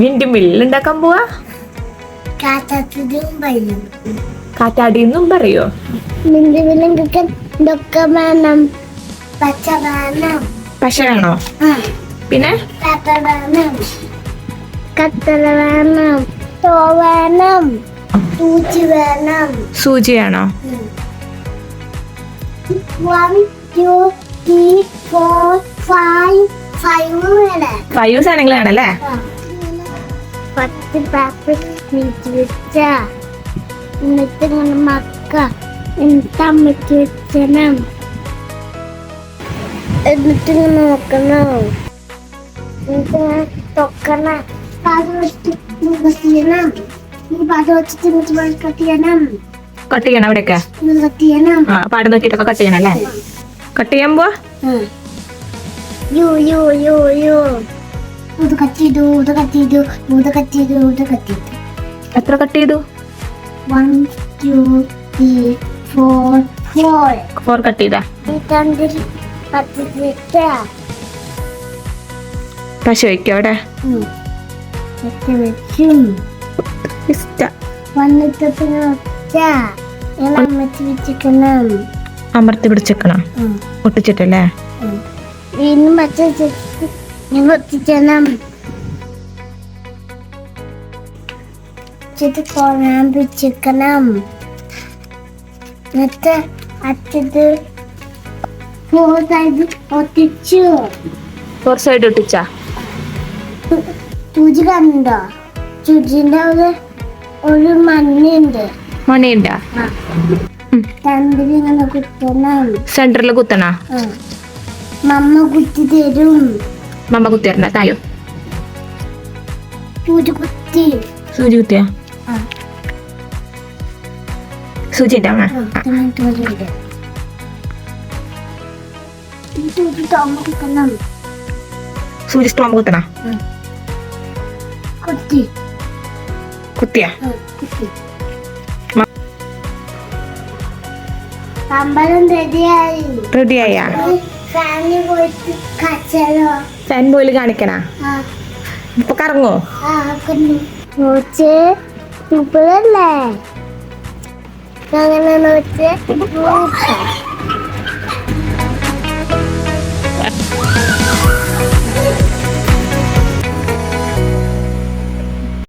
വിൻഡും മില്ലുണ്ടാക്കാൻ പോവാ? കാറ്റാടി എന്നും പറയോ? പശ വേണോ? പിന്നെ? കത്തല വേണം. തോ വേണം. സൂചി വേണോ. ഫൈവ് ഫൈവ് പത്ത് പേപ്പർ വെച്ച. എന്നിട്ട് ഇങ്ങനെ മക്ക എന്നിട്ട് അമ്മയ്ക്ക് വെച്ചണം. എന്നിട്ട് ഇങ്ങനെ നോക്കണം. എന്നിട്ട് ഇങ്ങനെ തൊക്കണം. പാത് വെച്ചിട്ട് ചെയ്യണം ഈ പാത് വെച്ചിട്ട് എന്നിട്ട് കട്ട് ചെയ്യണം. കട്ട് ചെയ്യണം അവിടെയൊക്കെ? കട്ട് ചെയ്യണം പാട് നോക്കിയിട്ടൊക്കെ കട്ട് ചെയ്യണം അല്ലേ? കട്ട് ചെയ്യാൻ പോവാ? യോ യോ യോ യോ. ഇത് ഇത് ഇത് ഇത് എത്ര കട്ട് ചെയ്തു? One two three four four four cut ചെയ്താ? പശു വയ്ക്കോ അവിടെ. അമർത്തി പിടിച്ചേക്കണം. ഒട്ടിച്ചിട്ടല്ലേ പച്ച ഞാൻ ഒത്തിച്ചണം ഇത് എന്നിട്ട് അച്ഛത് പോയത് ഒത്തിച്ചു ഫോർ ഒട്ടിച്ചാ ചുജി കണ്ടോ ചുജിന്റെ അവിടെ ഒരു മഞ്ഞുണ്ട് മണിയുണ്ടാ സെന്ററിൽ കുത്തണ മമ്മ കുത്തി തരും mamaguter na tayo. Sujugutin. Sujud ya? Ah. Sujud na nga. Ah, tumutulog din. Itu dito ang Kuti. Kuti ya? Ah, kuti. Sambalan ready ya. Ready ya. Sani voice. Fan boil കാണിക്കണ? ഇപ്പൊ കറങ്ങോ? സൂപ്പറല്ലേ അങ്ങനെ